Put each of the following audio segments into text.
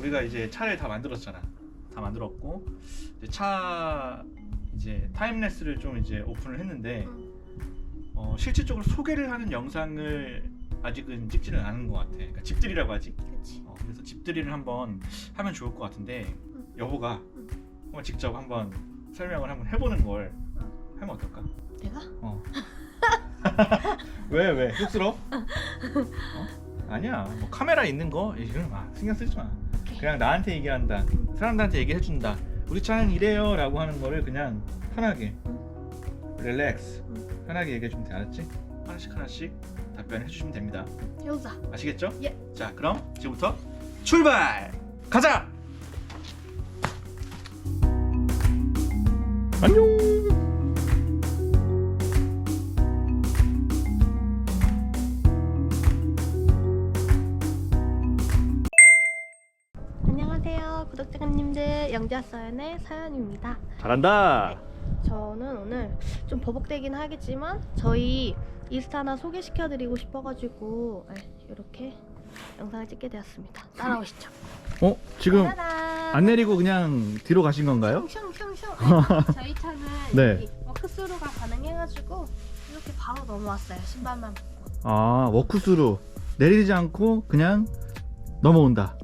우리가 이제 차를 다 만들었잖아. 다 만들었고 이제 차 이제 타임레스를 좀 이제 오픈을 했는데 어, 실질적으로 소개를 하는 영상을 아직은 찍지는 않은 것 같아. 그러니까 집들이라고 하지. 그치. 어, 그래서 집들이를 한번 하면 좋을 것 같은데 여보가 응. 한번 직접 한번 설명을 한번 해보는 걸 하면 어떨까? 내가? 어. 왜 왜? 쑥스러? 어? 아니야. 뭐 카메라 있는 거 이런 거 신경 쓰지 마. 그냥 나한테 얘기한다. 사람들한테 얘기해 준다. 우리 차는 이래요 라고 하는 거를 그냥 편하게 릴렉스 응. 편하게 얘기해 주면 돼. 알았지? 하나씩 하나씩 답변해 주시면 됩니다. 해보자. 아시겠죠? 예. 자, 그럼 지금부터 출발! 가자! 안녕! 영자서연의 서연입니다. 잘한다! 저는 오늘 좀 버벅대긴 하겠지만 저희 인스타나 소개시켜드리고 싶어가지고 이렇게 영상을 찍게 되었습니다. 따라오시죠. 어? 지금 짜잔. 안 내리고 그냥 뒤로 가신 건가요? 슝슝슝. 네, 저희 차는 네. 여기 워크스루가 가능해가지고 이렇게 바로 넘어왔어요. 신발만 벗고. 아, 워크스루 내리지 않고 그냥 넘어온다.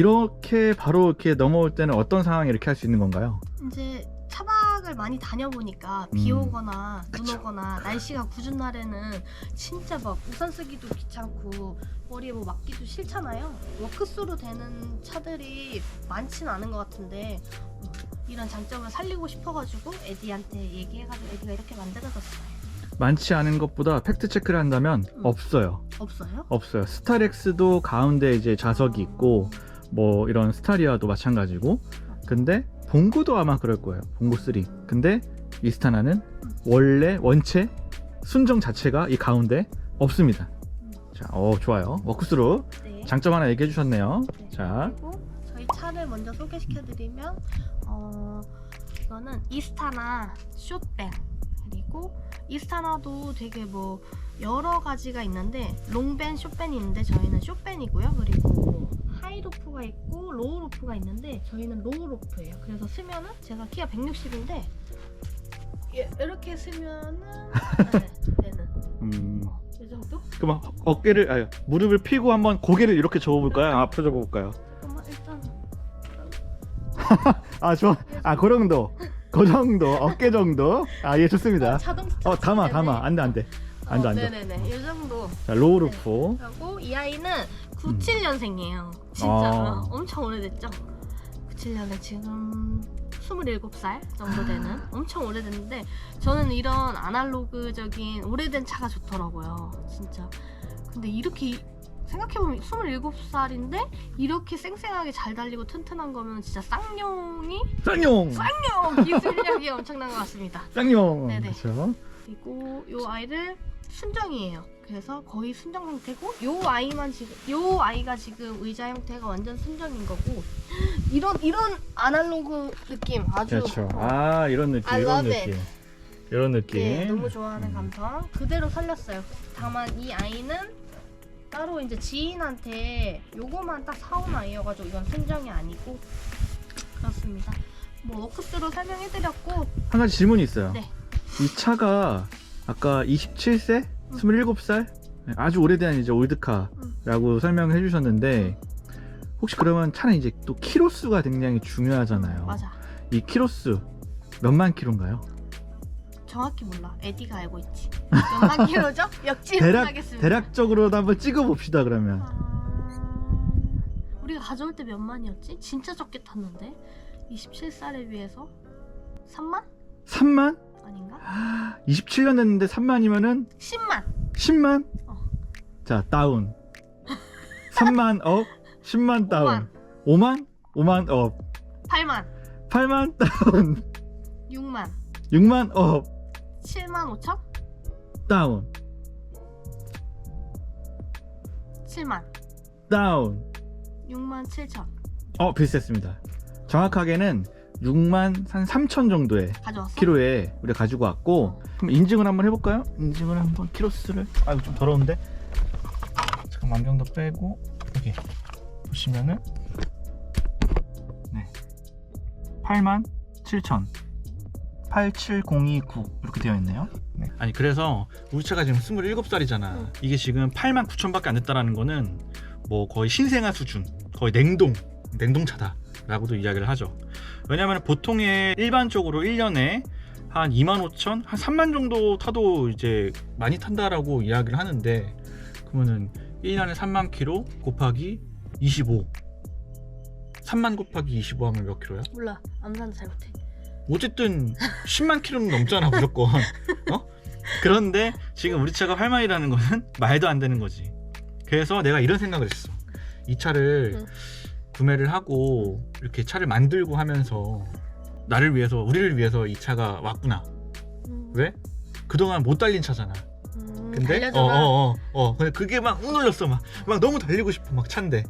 이렇게 바로 이렇게 넘어올 때는 어떤 상황에 이렇게 할 수 있는 건가요? 이제 차박을 많이 다녀보니까 비 음. 오거나 눈 그쵸. 오거나 날씨가 궂은 날에는 진짜 막 우산 쓰기도 귀찮고 머리에 뭐 맡기도 싫잖아요. 워크스루 되는 차들이 많지는 않은 것 같은데 어, 이런 장점을 살리고 싶어가지고 에디한테 얘기해가지고 에디가 이렇게 만들어졌어요. 많지 않은 것보다 팩트 체크를 한다면 음. 없어요. 없어요? 없어요. 스타렉스도 가운데 이제 좌석이 있고 뭐 이런 스타리아도 마찬가지고 근데 봉구도 아마 그럴 거예요. 봉구 3. 근데 이스타나는 원래 원체 순정 자체가 이 가운데 없습니다. 자, 어 좋아요. 워크스루 네. 장점 하나 얘기해 주셨네요. 네, 자, 그리고 저희 차를 먼저 소개시켜드리면 어 이거는 이스타나 쇼뱅 그리고 이스타나도 되게 뭐 여러 가지가 있는데 롱밴 쇼밴이 있는데 저희는 쇼밴이고요 그리고 하이로프가 있고 로우로프가 있는데 저희는 로우로프예요 그래서 쓰면은 제가 키가 160인데 이렇게 쓰면은 네, 되는 음, 이 정도? 그럼 어깨를 아유, 무릎을 펴고 한번 고개를 이렇게 접어볼까요? 앞으로 접어볼까요? 잠깐만 일단 아 좋아. 아 그 정도. 그 정도 어깨 정도. 아 예 좋습니다. 자동차 어 담아 담아 안돼 안돼 앉아 어, 앉아. 네네네 이 정도 자 로우루프. 그리고 이 아이는 97년생이에요. 진짜 아. 엄청 오래됐죠? 97년에 지금 27살 정도 되는 엄청 오래됐는데 저는 이런 아날로그적인 오래된 차가 좋더라고요. 진짜. 근데 이렇게 생각해보면 27살인데 이렇게 쌩쌩하게 잘 달리고 튼튼한 거면 진짜 쌍용이 쌍용. 쌍용 기술력이 엄청난 것 같습니다. 쌍용. 네네. 그렇죠. 그리고 요 아이를 순정이에요. 그래서 거의 순정 상태고 요 아이만 지금 요 아이가 지금 의자 형태가 완전 순정인 거고 이런 이런 아날로그 느낌 아주 그렇죠. 어, 아 이런 느낌 I 이런 love 느낌. 이런 느낌. 예, 너무 좋아하는 음. 감성 그대로 살렸어요. 다만 이 아이는 따로 이제 지인한테 요거만 딱 사온 아이여가지고 이건 순정이 아니고 그렇습니다. 뭐 워크스로 설명해드렸고 한 가지 질문이 있어요. 네. 이 차가 아까 27세, 음. 27살 아주 오래된 이제 올드카라고 설명을 해주셨는데 혹시 그러면 차는 이제 또 키로수가 굉장히 중요하잖아요. 맞아. 이 키로수 몇만 킬로인가요? 정확히 몰라. 에디가 알고 있지. 몇만 킬로죠? 대략 하겠습니다. 대략적으로도 한번 찍어 봅시다 그러면. 아... 우리가 가져올 때 몇만이었지? 진짜 적게 탔는데 27살에 비해서 3만 3만? 아닌가? 27년 됐는데 3만이면은 10만. 10만? 어. 자 다운. 3만 업, 10만 다운. 5만? 5만 업. 8만. 8만 다운. 6만. 6만 업. 7만 5천? 다운. 7만. 다운. 6만 7천. 어 비슷했습니다. 정확하게는 6만 한 3천 정도의 가져왔어? 키로에 우리가 가지고 왔고 그럼 인증을 한번 해볼까요? 인증을 한번 키로수를 아 이거 좀 더러운데 잠깐 안경도 빼고 여기 보시면은 네. 8만 7천 87029 이렇게 되어 있네요. 아니 그래서 우리 차가 지금 27살이잖아. 응. 이게 지금 8만 9천밖에 안 됐다라는 거는 뭐 거의 신생아 수준, 거의 냉동, 냉동차다 라고도 이야기를 하죠. 왜냐하면 보통의 일반적으로 1년에 한 2만 5천, 한 3만 정도 타도 이제 많이 탄다라고 이야기를 하는데 그러면은 1년에 3만 킬로 곱하기 25 3만 곱하기 25 하면 몇 킬로야? 몰라 암산 잘못해. 어쨌든 10만 킬로는 넘잖아 무조건 어? 그런데 지금 우리 차가 8만이라는 거는 말도 안 되는 거지 그래서 내가 이런 생각을 했어 이 차를 응. 구매를 하고 이렇게 차를 만들고 하면서 나를 위해서 우리를 위해서 이 차가 왔구나 음, 왜? 그동안 못 달린 차잖아 음, 근데 달려줘라. 어어어 어, 어. 근데 그게 막 운놀렸어 막, 막 너무 달리고 싶어 막 차인데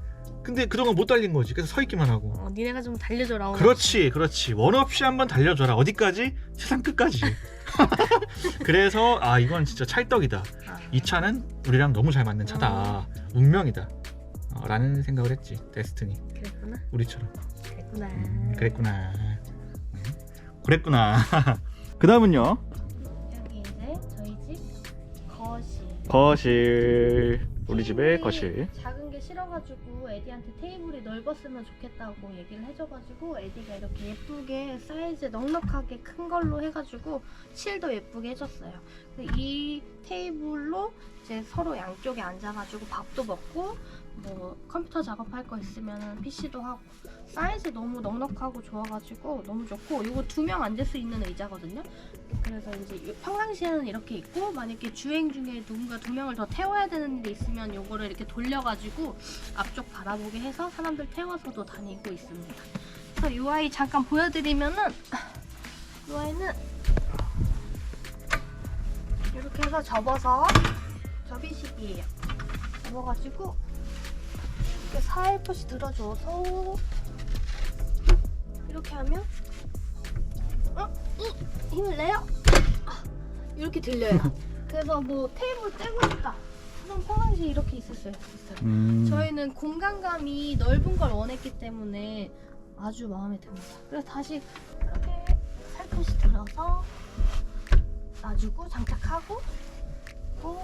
근데 그동안 못 달린 거지 그래서 서 있기만 하고 어, 니네가 좀 달려줘라. 오늘. 그렇지, 그렇지. 원 없이 한번 달려줘라. 어디까지? 세상 끝까지. 그래서 아 이건 진짜 찰떡이다. 아, 이 차는 우리랑 너무 잘 맞는 차다. 운명이다. 어, 라는 생각을 했지. 데스티니. 그랬구나. 우리처럼. 그랬구나. 음, 그랬구나. 음, 그랬구나. 그 다음은요. 여기 이제 저희 집 거실. 거실. 우리 집의 테이블이 거실. 작은 게 싫어가지고 에디한테 테이블이 넓었으면 좋겠다고 얘기를 해줘가지고 에디가 이렇게 예쁘게 사이즈 넉넉하게 큰 걸로 해가지고 칠도 예쁘게 해줬어요. 이 테이블로 이제 서로 양쪽에 앉아가지고 밥도 먹고 뭐 컴퓨터 작업할 거 있으면 PC도 하고 사이즈 너무 넉넉하고 좋아가지고 너무 좋고 이거 두 명 앉을 수 있는 의자거든요. 그래서 이제 평상시에는 이렇게 있고 만약에 주행 중에 누군가 두 명을 더 태워야 되는 데 있으면 요거를 이렇게 돌려가지고 앞쪽 바라보게 해서 사람들 태워서도 다니고 있습니다. 그래서 이 아이 잠깐 보여드리면은 이 아이는 이렇게 해서 접어서 접이식이에요. 접어가지고 이렇게 살포시 들어줘서 이렇게 하면 어? 이 힘을 내요. 아, 이렇게 들려요. 그래서 뭐 테이블 떼고 싶다. 그럼 평상시 이렇게 있을 수 있어요. 음. 저희는 공간감이 넓은 걸 원했기 때문에 아주 마음에 듭니다. 그래서 다시 이렇게 살포시 들어서 놔주고 장착하고 또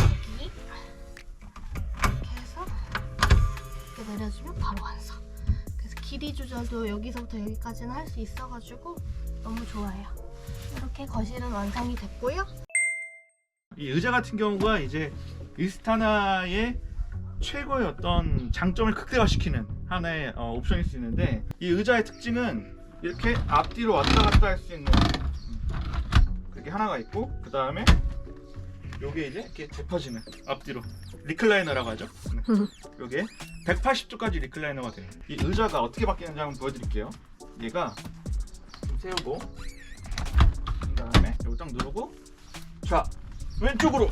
여기 이렇게 내려주면 바로 완성. 그래서 길이 조절도 여기서부터 여기까지는 할 수 있어가지고 너무 좋아요. 이렇게 거실은 완성이 됐고요. 이 의자 같은 경우가 이제 이스타나의 최고의 어떤 장점을 극대화시키는 하나의 어, 옵션일 수 있는데 이 의자의 특징은 이렇게 앞뒤로 왔다 갔다 할 수 있는 음, 그게 하나가 있고 그 다음에 요게 이제 이렇게 접혀지는 앞뒤로 리클라이너라고 하죠. 네. 요게 180도까지 리클라이너가 돼요. 이 의자가 어떻게 바뀌는지 한번 보여드릴게요. 얘가 좀 세우고 그 다음에 요거 딱 누르고 자 왼쪽으로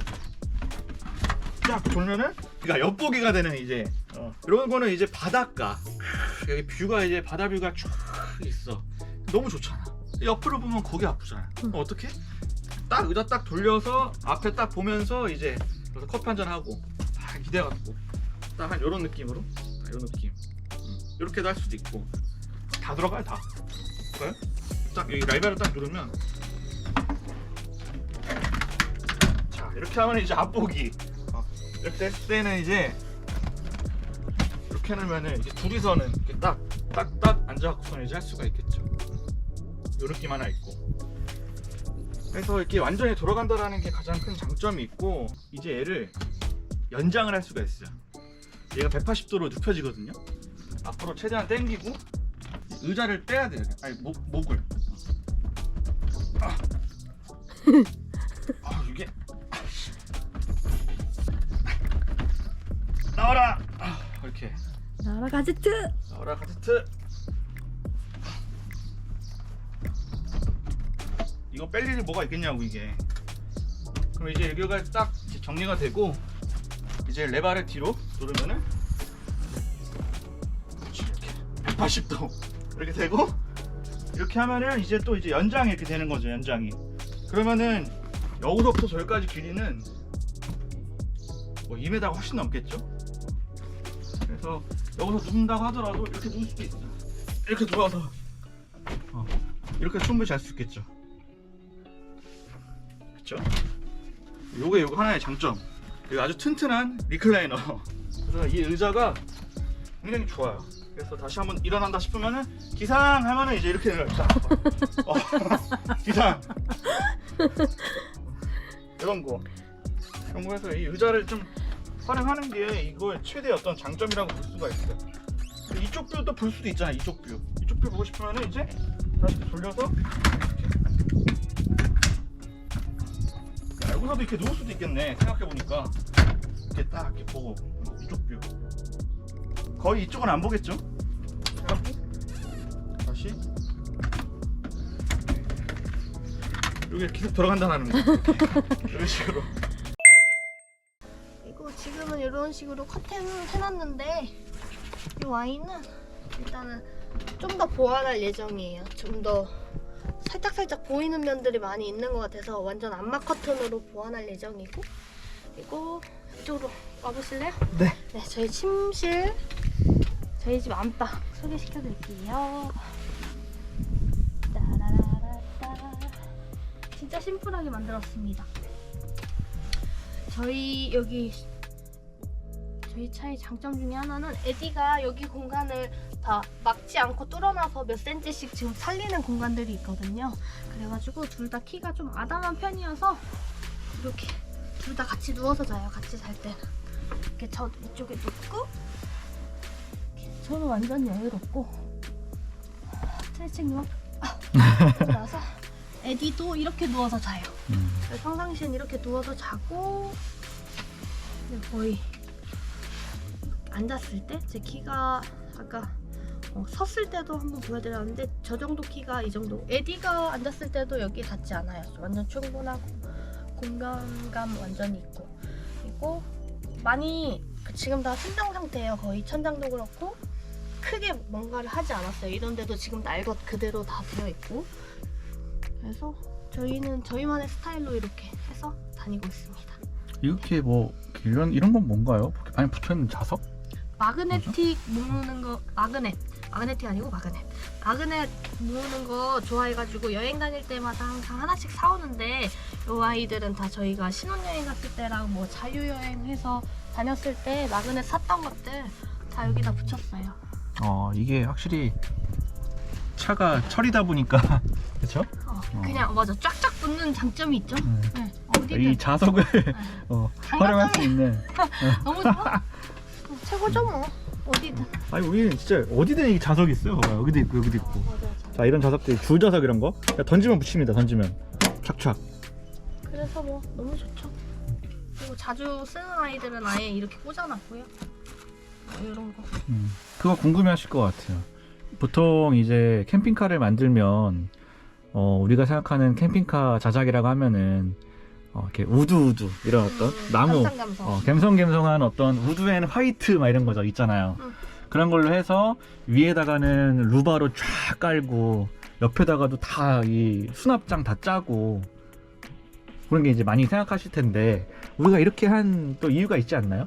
쫙 돌면은 그러니까 엿보기가 되는 이제 어, 이런 거는 이제 바닷가 여기 뷰가 이제 바다 뷰가 쭉 있어 너무 좋잖아 옆으로 보면 거기 아프잖아 응. 어, 어떻게 딱 의자 딱 돌려서 앞에 딱 보면서 이제 그래서 커피 한 잔 하고 딱 기대갖고 딱 한 이런 느낌으로? 딱 이런 느낌. 음, 이렇게도 할 수도 있고. 다 들어가요 다? 볼까요? 딱 여기 라이브를 딱 누르면 자 이렇게 하면 이제 앞보기. 어, 이렇게 했을 때는 이제 이렇게 해놓으면은 이제 둘이서는 이렇게 딱 딱 딱 앉아갖고서는 이제 할 수가 있겠죠. 요 느낌 하나 있고 그래서 이렇게 완전히 돌아간다라는 게 가장 큰 장점이 있고 이제 얘를 연장을 할 수가 있어요. 얘가 180도로 눕혀지거든요. 앞으로 최대한 당기고 의자를 빼야 돼요. 아니 목, 목을. 아, 아 이게. 나와라! 아, 이렇게. 나라 가제트. 나와라 가제트 이거 뺄 일이 뭐가 있겠냐고 이게. 그럼 이제 여기가 딱 이제 정리가 되고 이제 레바를 뒤로 누르면은 그렇지 이렇게. 180도. 이렇게 되고 이렇게 하면은 이제 또 이제 연장이 이렇게 되는 거죠 연장이. 그러면은 여기서부터 저기까지 길이는 뭐 2m 훨씬 넘겠죠? 그래서 여기서 눕는다고 하더라도 이렇게 누울 수도 있어. 이렇게 누워서 어, 이렇게 충분히 잘 수 있겠죠. 그렇죠? 요게 요거 하나의 장점. 그리고 아주 튼튼한 리클라이너. 그래서 이 의자가 굉장히 좋아요. 그래서 다시 한번 일어난다 싶으면은 기상 하면은 이제 이렇게 일어나. 어, 기상. 이런 거. 이런 거 해서 이 의자를 좀 활용하는 게 이거의 최대 어떤 장점이라고 볼 수가 있어요. 이쪽 뷰도 볼 수도 있잖아. 이쪽 뷰. 이쪽 뷰 보고 싶으면은 이제 다시 돌려서 이렇게. 여기서도 이렇게 누울 수도 있겠네. 생각해 보니까 이렇게 딱 이렇게 보고 이쪽 뷰. 거의 이쪽은 안 보겠죠? 다시 여기 계속 들어간다는 거. 이런 식으로. 그리고 지금은 이런 식으로 커튼을 해놨는데 이 와인은 일단은 좀 더 보완할 예정이에요. 좀 더 살짝살짝 보이는 면들이 많이 있는 것 같아서 완전 암막 커튼으로 보완할 예정이고 그리고 이쪽으로 와보실래요? 네. 네, 저희 침실 저희 집 안방 소개시켜 드릴게요. 따라라라따. 진짜 심플하게 만들었습니다. 저희 여기 저희 차의 장점 중에 하나는 에디가 여기 공간을 다 막지 않고 뚫어놔서 몇 센치씩 지금 살리는 공간들이 있거든요. 그래가지고 둘 다 키가 좀 아담한 편이어서 이렇게 둘 다 같이 누워서 자요. 같이 잘 때는 이렇게 저 이쪽에 이렇게 저는 완전 여유롭고 스트레칭 하고 나서 에디도 이렇게 누워서 자요. 음. 평상시엔 이렇게 누워서 자고 거의 앉았을 때 제 키가 아까 어, 섰을 때도 한번 보여드렸는데 저 정도 키가 이 정도 에디가 앉았을 때도 여기 닿지 않아요 완전 충분하고 공간감 완전히 있고 그리고 많이 그 지금 다 순정 상태예요 거의 천장도 그렇고 크게 뭔가를 하지 않았어요 이런 데도 지금 날 것 그대로 다 되어 있고 그래서 저희는 저희만의 스타일로 이렇게 해서 다니고 있습니다. 이렇게 뭐 이런 이런 건 뭔가요? 아니 붙어 있는 자석? 마그네틱 모으는 거 마그넷 마그네틱 아니고 마그넷 마그넷 모으는 거 좋아해가지고 여행 다닐 때마다 항상 하나씩 사오는데 이 아이들은 다 저희가 신혼여행 갔을 때랑 뭐 자유여행 해서 다녔을 때 마그넷 샀던 것들 다 여기다 붙였어요. 어 이게 확실히 차가 철이다 보니까 그렇죠? 어, 그냥 맞아 쫙쫙 붙는 장점이 있죠. 네, 이 어디든 자석을 네. 어, 활용할 수 있는. 너무 좋아. 어, 최고죠 뭐 어디든. 아니 우리는 진짜 어디든 이 자석이 있어요. 봐봐요. 여기도 있고 여기도 있고. 맞아요. 자 이런 자석들이 줄 자석 이런 거 그냥 던지면 붙입니다. 던지면 착착. 그래서 뭐 너무 좋죠. 그리고 자주 쓰는 아이들은 아예 이렇게 꽂아놨고요. 뭐 이런 거. 음, 그거 궁금해하실 것 같아요. 보통 이제 캠핑카를 만들면 어, 우리가 생각하는 캠핑카 자작이라고 하면은 어, 이렇게 우드 이런 어떤 음, 나무 감상 감성. 어, 갬성갬성한 어떤 우드앤 화이트 막 이런 거죠 있잖아요. 음. 그런 걸로 해서 위에다가는 루바로 쫙 깔고 옆에다가도 다 이 수납장 다 짜고 그런 게 이제 많이 생각하실 텐데 우리가 이렇게 한 또 이유가 있지 않나요?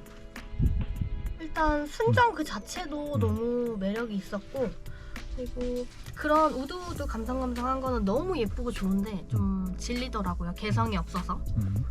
일단 순정 그 자체도 음. 너무 매력이 있었고 그리고 그런 우드우드 감성감성한 거는 너무 예쁘고 좋은데 좀 질리더라고요. 개성이 없어서. 음.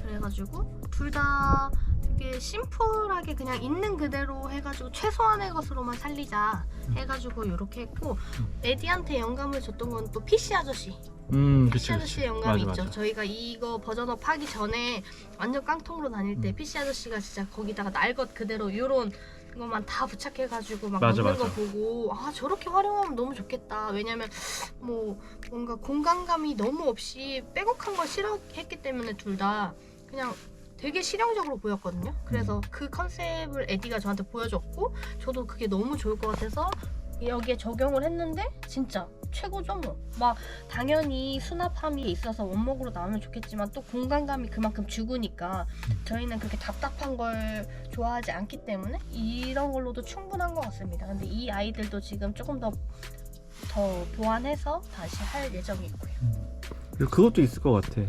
그래가지고 둘 다 되게 심플하게 그냥 있는 그대로 해가지고 최소한의 것으로만 살리자 해가지고 이렇게 했고 에디한테 영감을 줬던 건또 PC 아저씨 음, PC 그치, 아저씨의 그치. 영감이 맞아, 있죠. 맞아. 저희가 이거 버전업 하기 전에 완전 깡통으로 다닐 때 음. PC 아저씨가 진짜 거기다가 날 것 그대로 이런 것만 다 부착해가지고 막 맞아, 먹는 거 맞아. 보고 아 저렇게 활용하면 너무 좋겠다. 왜냐면 뭐 뭔가 공간감이 너무 없이 빼곡한 걸 싫어했기 때문에 둘 다 그냥 되게 실용적으로 보였거든요. 음. 그래서 그 컨셉을 에디가 저한테 보여줬고 저도 그게 너무 좋을 것 같아서 여기에 적용을 했는데 진짜 최고죠 뭐. 막 당연히 수납함이 있어서 원목으로 나오면 좋겠지만 또 공간감이 그만큼 죽으니까 저희는 그렇게 답답한 걸 좋아하지 않기 때문에 이런 걸로도 충분한 것 같습니다. 근데 이 아이들도 지금 조금 더 더 보완해서 다시 할 예정이고요. 그리고 그것도 있을 것 같아.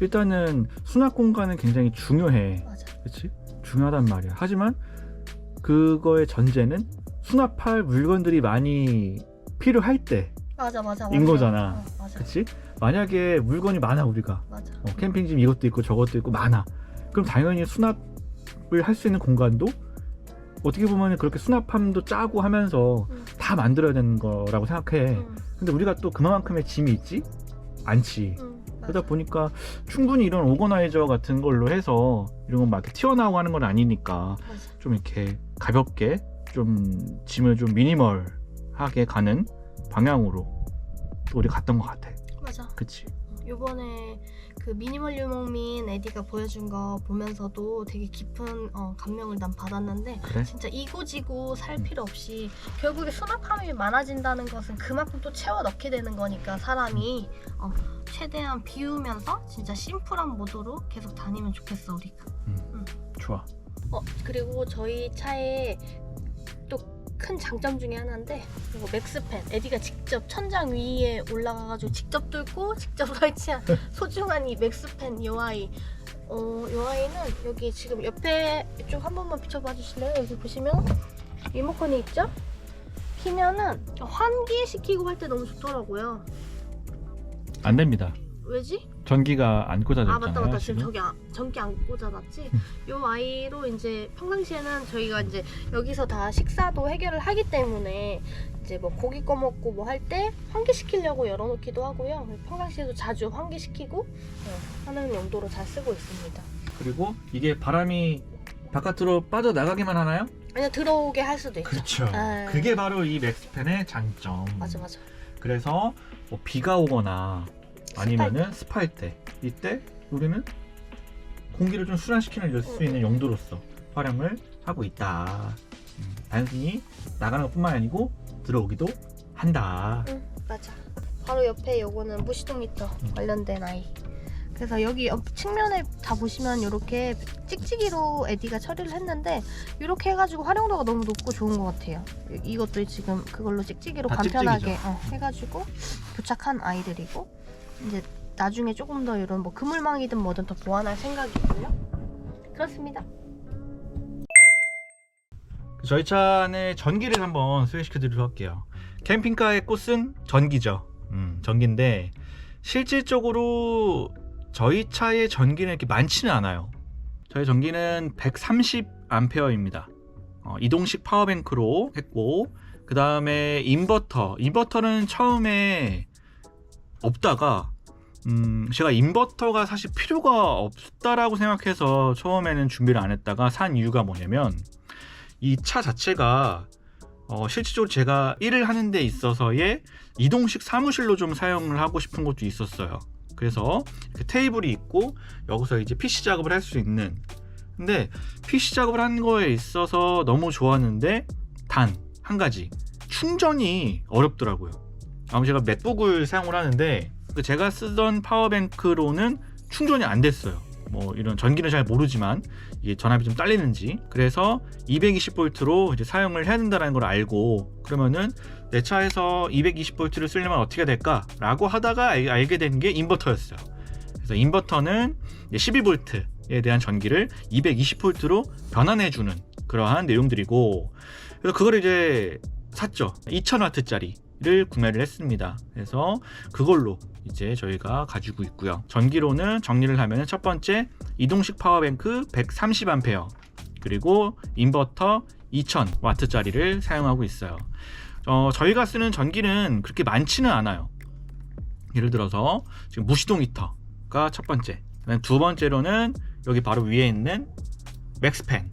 일단은 수납 공간은 굉장히 중요해. 맞아. 그렇지? 중요하단 말이야. 하지만 그거의 전제는 수납할 물건들이 많이 필요할 때인 맞아 맞아 맞아. 거잖아. 어, 맞아 그치? 만약에 물건이 많아 우리가 맞아. 어, 캠핑짐 이것도 있고 저것도 있고 많아 그럼 당연히 수납을 할 수 있는 공간도 어떻게 보면 그렇게 수납함도 짜고 하면서 응. 다 만들어야 되는 거라고 생각해 응, 근데 우리가 또 그만큼의 짐이 있지? 않지 응, 그러다 맞아. 보니까 충분히 이런 오거나이저 같은 걸로 해서 이런 건 막 이렇게 튀어나오고 하는 건 아니니까 맞아. 좀 이렇게 가볍게 좀 짐을 좀 미니멀하게 가는 방향으로 또 우리 갔던 것 같아 맞아. 그치? 요번에 그 미니멀 유목민 에디가 보여준 거 보면서도 되게 깊은 어, 감명을 난 받았는데 그래? 진짜 이고지고 살 필요 없이 결국에 수납함이 많아진다는 것은 그만큼 또 채워 넣게 되는 거니까 사람이 어, 최대한 비우면서 진짜 심플한 모드로 계속 다니면 좋겠어 우리가. 좋아 어 그리고 저희 차에 또 큰 장점 중에 하나인데 이거 맥스팬 에디가 직접 천장 위에 올라가가지고 직접 뚫고 직접 설치한 소중한 이 맥스팬 UI 어 UI는 여기 지금 옆에 이쪽 한 번만 비춰봐 주실래요? 여기 보시면 리모컨이 있죠? 키면은 환기시키고 할 때 너무 좋더라고요 안 됩니다 왜지? 전기가 안 꽂아져 아 맞다 맞다. 지금 지금. 저기 아, 전기 안 꽂아놨지? 요 아이로 이제 평상시에는 저희가 이제 여기서 다 식사도 해결을 하기 때문에 이제 뭐 고기 꺼 먹고 뭐 할 때 환기시키려고 열어놓기도 하고요. 평상시에도 자주 환기시키고 네, 하는 용도로 잘 쓰고 있습니다. 그리고 이게 바람이 바깥으로 빠져나가기만 하나요? 아니요 들어오게 할 수도 있죠. 그렇죠. 아. 그게 바로 이 맥스팬의 장점. 맞아 맞아. 그래서 뭐 비가 오거나 아니면은 습할 때 이때 우리는 공기를 좀 순환시키는 수 응, 있는 용도로서 활용을 하고 있다. 음, 단순히 나가는 것뿐만 아니고 들어오기도 한다. 응 맞아. 바로 옆에 요거는 무시동 히터 관련된 아이. 그래서 여기 옆 측면에 다 보시면 이렇게 찍찍이로 에디가 처리를 했는데 이렇게 해가지고 활용도가 너무 높고 좋은 것 같아요. 이- 이것도 지금 그걸로 찍찍이로 다 간편하게 어, 해가지고 부착한 아이들이고 이제 나중에 조금 더 이런 뭐 그물망이든 뭐든 더 보완할 생각이고요 그렇습니다 저희 차 안에 전기를 한번 소개시켜 드리도록 할게요. 캠핑카의 꽃은 전기죠. 음, 전기인데 실질적으로 저희 차의 전기는 이렇게 많지는 않아요. 저희 전기는 130A입니다. 어, 이동식 파워뱅크로 했고 그 다음에 인버터. 인버터는 처음에 없다가 음, 제가 인버터가 사실 필요가 없다라고 생각해서 처음에는 준비를 안 했다가 산 이유가 뭐냐면 이 차 자체가 어, 실질적으로 제가 일을 하는 데 있어서의 이동식 사무실로 좀 사용을 하고 싶은 것도 있었어요. 그래서 테이블이 있고 여기서 이제 PC 작업을 할 수 있는 근데 PC 작업을 하는 거에 있어서 너무 좋았는데 단 한 가지 충전이 어렵더라고요. 아무 제가 맥북을 사용을 하는데 그 제가 쓰던 파워뱅크로는 충전이 안 됐어요. 뭐 이런 전기는 잘 모르지만 이게 전압이 좀 딸리는지 그래서 220V로 이제 사용을 해야 된다는 걸 알고 그러면은 내 차에서 220V를 쓰려면 어떻게 될까라고 하다가 알, 알게 된 게 인버터였어요. 그래서 인버터는 12V에 대한 전기를 220V로 변환해 주는 그러한 내용들이고 그래서 그걸 이제 샀죠. 2000W짜리 를 구매를 했습니다. 그래서 그걸로 이제 저희가 가지고 있고요. 전기로는 정리를 하면 첫 번째 이동식 파워뱅크 130A 그리고 인버터 2000W짜리를 사용하고 있어요. 어, 저희가 쓰는 전기는 그렇게 많지는 않아요. 예를 들어서 지금 무시동 히터가 첫 번째. 두 번째로는 여기 바로 위에 있는 맥스팬.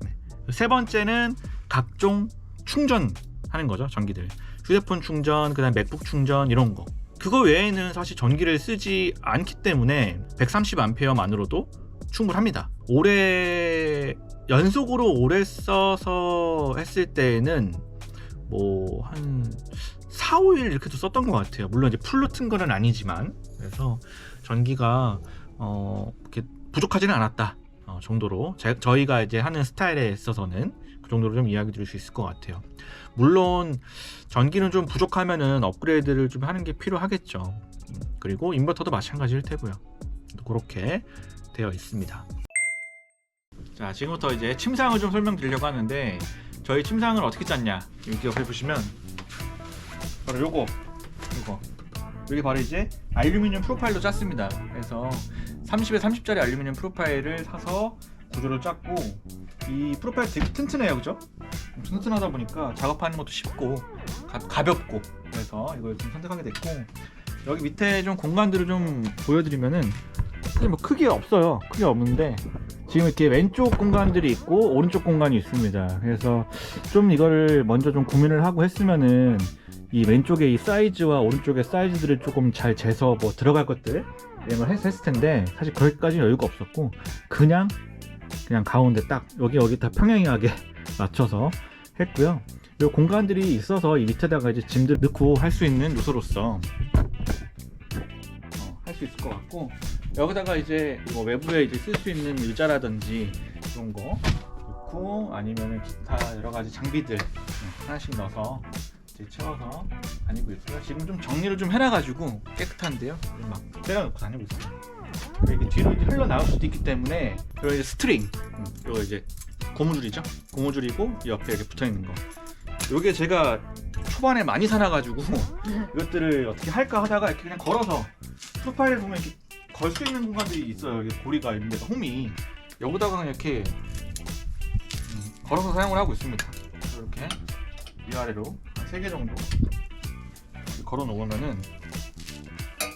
네. 세 번째는 각종 충전하는 거죠 전기들. 휴대폰 충전, 그다음 맥북 충전 이런 거. 그거 외에는 사실 전기를 쓰지 않기 때문에 130A만으로도 충분합니다. 오래 연속으로 오래 써서 했을 때는 뭐 한 4, 5일 이렇게도 썼던 것 같아요. 물론 이제 풀로 튼 거는 아니지만 그래서 전기가 어 이렇게 부족하지는 않았다 어, 정도로 제- 저희가 이제 하는 스타일에 있어서는 그 정도로 좀 이야기 드릴 수 있을 것 같아요. 물론 전기는 좀 부족하면은 업그레이드를 좀 하는 게 필요하겠죠. 음, 그리고 인버터도 마찬가지일 테고요. 그렇게 되어 있습니다. 자, 지금부터 이제 침상을 좀 설명드리려고 하는데 저희 침상을 어떻게 짰냐 여기 옆에 보시면 바로 요거 요거 여기 바로 이제 알루미늄 프로파일로 짰습니다 그래서 30에 30짜리 알루미늄 프로파일을 사서 구조를 짰고 이 프로파일 되게 튼튼해요 그죠? 튼튼하다 보니까 작업하는 것도 쉽고 가, 볍고 그래서 이걸 좀 선택하게 됐고 여기 밑에 좀 공간들을 좀 보여드리면은 사실 뭐 크게 없어요 크게 없는데 지금 이렇게 왼쪽 공간들이 있고 오른쪽 공간이 있습니다 그래서 좀 이거를 먼저 좀 고민을 하고 했으면은 이 왼쪽에 이 사이즈와 오른쪽의 사이즈들을 조금 잘 재서 뭐 들어갈 것들 이런 걸 했, 했을 텐데 사실 그럴까지 여유가 없었고 그냥 그냥 가운데 딱 여기 여기 다 평행하게 맞춰서 했고요. 이 공간들이 있어서 이 밑에다가 이제 짐들 넣고 할 수 있는 요소로서 어, 할수 있을 것 같고 여기다가 이제 뭐 외부에 이제 쓸 수 있는 의자라든지 이런 거 넣고 아니면은 기타 여러 가지 장비들 어, 하나씩 넣어서 이제 채워서 다니고 있고요. 지금 좀 정리를 좀 해놔가지고 깨끗한데요. 막 때려놓고 다니고 있어요. 이게 뒤로 이제 흘러 나올 수도 있기 때문에 그리고 이제 스트링 음, 이거 이제 고무줄이죠? 고무줄이고 옆에 이렇게 붙어 있는 거. 요게 제가 초반에 많이 사놔가지고 이것들을 어떻게 할까 하다가 이렇게 그냥 걸어서 프로파일 보면 이렇게 걸 수 있는 공간들이 있어요. 여기 고리가 있는 데가 홈이. 여기다가 그냥 이렇게 음, 걸어서 사용을 하고 있습니다. 이렇게 위아래로 한 3개 정도 걸어 놓으면은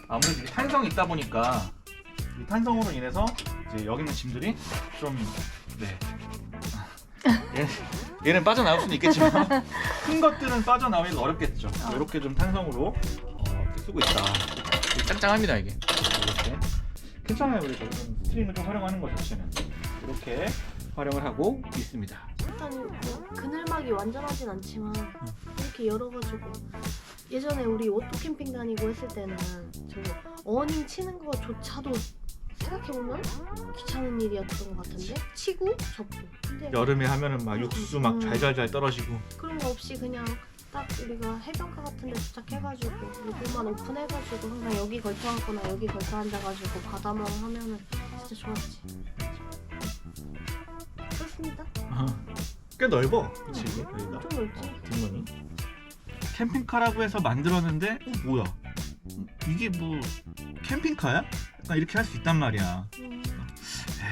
아무래도 이게 탄성이 있다 보니까 이 탄성으로 인해서 이제 여기 있는 짐들이 좀 네. 얘, 얘는 빠져나올 수는 있겠지만 큰 것들은 빠져나오기가 어렵겠죠. 어. 이렇게 좀 탄성으로 어, 이렇게 쓰고 있다. 이게 짱짱합니다 이게. 이렇게 괜찮아요. 그래서 좀 스트링을 좀 활용하는 것 자체는 이렇게 활용을 하고 있습니다. 일단 뭐 그늘막이 완전하진 않지만 이렇게 열어가지고 예전에 우리 오토 캠핑 다니고 했을 때는 저 어닝 치는 거조차도 생각해보면 귀찮은 일이었던 것 같은데? 치고 접고. 근데 여름에 하면은 막 육수 막 음. 잘잘잘 떨어지고. 그런 거 없이 그냥 딱 우리가 해변가 같은 데 도착해가지고 요거만 오픈해가지고 항상 여기 걸터 앉거나 여기 걸터 앉아가지고 바다만 하면은 진짜 좋았지. 그렇습니다. 꽤 넓어. 그치? 여기가. 좀 넓지. 뒷문이. 캠핑카라고 해서 만들었는데 어 뭐야? 음, 이게 뭐 캠핑카야? 약간 이렇게 할 수 있단 말이야. 음,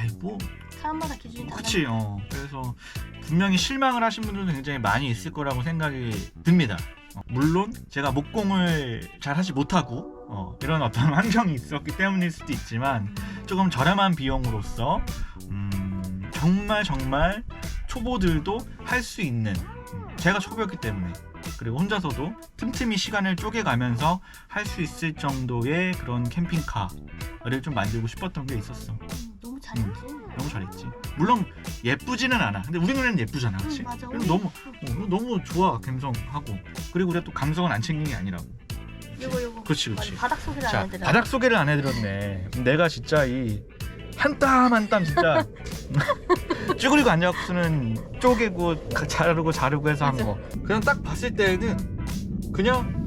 에이 뭐. 사람마다 기준이 다르 그치 어. 그래서 분명히 실망을 하신 분들도 굉장히 많이 있을 거라고 생각이 듭니다. 어, 물론 제가 목공을 잘 하지 못하고 어, 이런 어떤 환경이 있었기 때문일 수도 있지만 조금 저렴한 비용으로서 음, 정말 정말 초보들도 할 수 있는 음, 제가 초보였기 때문에 그리고 혼자서도 틈틈이 시간을 쪼개가면서 할 수 있을 정도의 그런 캠핑카를 좀 만들고 싶었던 게 있었어. 음, 너무 잘했지. 너무 잘했지. 물론 예쁘지는 않아. 근데 우리 눈에는 예쁘잖아 그치? 응, 맞아. 그래서 너무 어, 너무 좋아 감성하고. 그리고 우리가 또 감성은 안 챙긴 게 아니라고. 요거 요거. 그렇지 그렇지 바닥 소개를 자안 해드려 바닥 소개를 안 해드렸네. 내가 진짜 이 한 땀 한 땀 진짜. 쭈그리고 앉아갖고서는 쪼개고 가- 자르고 자르고 해서 한 거. 그냥 딱 봤을 때는 그냥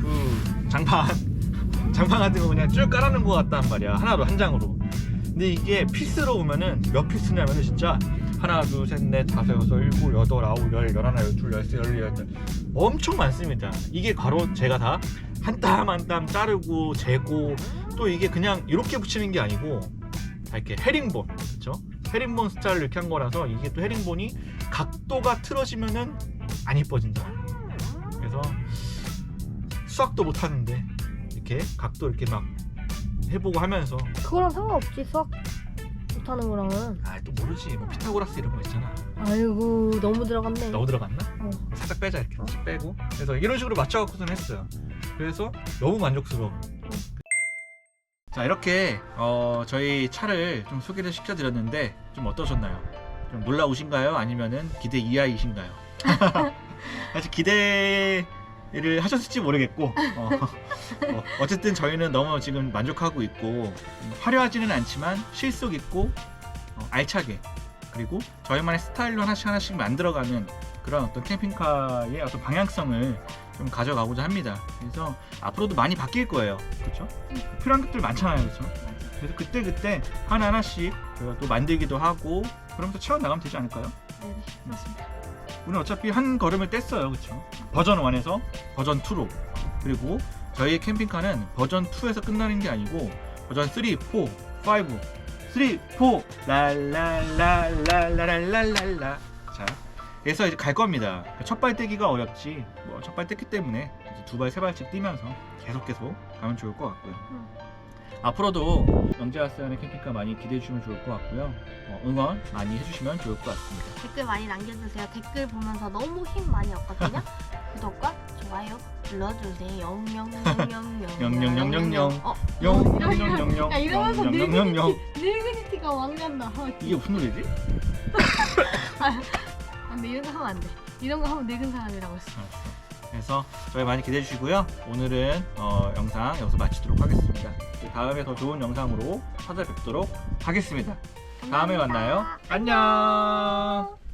그 장판 장판 같은 거 그냥 쭉 깔아놓은 것 같단 말이야. 하나로 한 장으로. 근데 이게 피스로 오면은 몇 피스냐면은 진짜 하나 둘셋넷 다섯 여섯 일곱 여덟 아홉 열 열하나 열둘 열세 열네 열다 엄청 많습니다. 이게 바로 제가 다 한 땀 한 땀 자르고 재고 또 이게 그냥 이렇게 붙이는 게 아니고 다 이렇게 헤링본 그렇죠 헤링본 스타일로 이렇게 한 거라서 이게 또 헤링본이 각도가 틀어지면은 안 이뻐진다. 그래서 수학도 못 하는데 이렇게 각도 이렇게 막 해보고 하면서. 그거랑 상관없지 수학 못하는 거랑은. 아 또 모르지. 뭐 피타고라스 이런 거 있잖아. 아이고 너무 들어갔네. 너무 들어갔나? 어. 살짝 빼자 이렇게. 씩 빼고. 그래서 이런 식으로 맞춰갖고서는 했어요. 그래서 너무 만족스러워 자 이렇게 어, 저희 차를 좀 소개를 시켜드렸는데 좀 어떠셨나요? 좀 놀라우신가요? 아니면은 기대 이하이신가요? 사실 기대를 하셨을지 모르겠고 어, 어, 어쨌든 저희는 너무 지금 만족하고 있고 음, 화려하지는 않지만 실속 있고 어, 알차게 그리고 저희만의 스타일로 하나씩 하나씩 만들어가는 그런 어떤 캠핑카의 어떤 방향성을 좀 가져가고자 합니다. 그래서 앞으로도 많이 바뀔 거예요. 그렇죠? 필요한 것들 많잖아요. 그렇죠? 그래서 그때 그때 하나 하나씩 저희가 또 만들기도 하고 그러면서 채워 나가면 되지 않을까요? 네네 맞습니다 우리는 어차피 한 걸음을 뗐어요, 그렇죠? 버전 1에서 버전 2로 그리고 저희 캠핑카는 버전 2에서 끝나는 게 아니고 버전 3, 4, 5, 3, 4, 랄랄랄랄랄랄랄라 자, 그래서 이제 갈 겁니다. 첫 발 떼기가 어렵지. 뭐 첫 발 뗐기 때문에 두 발, 세 발씩 뛰면서 계속 계속 가면 좋을 것 같고요. 음. 앞으로도 영재아스의 캠핑카 많이 기대해 주시면 좋을 것 같고요. 어, 응원 많이 해주시면 좋을 것 같습니다. 댓글 많이 남겨주세요. 댓글 보면서 너무 힘 많이 얻거든요. 구독과 좋아요 눌러주세요. 영영영영영. 영영영영영. 어, 영영영영. 야 이러면서 영영영영. 늙은이티 늙은이 티가 왕 난다. 어, 이게 무슨 노래지? 근데 이런 거 하면 안 돼. 이런 거 하면 늙은 사람이라고 했어. 알았어. 그래서 저희 많이 기대해 주시고요. 오늘은 어, 영상 여기서 마치도록 하겠습니다. 다음에 더 좋은 영상으로 찾아뵙도록 하겠습니다. 다음에 만나요. 안녕.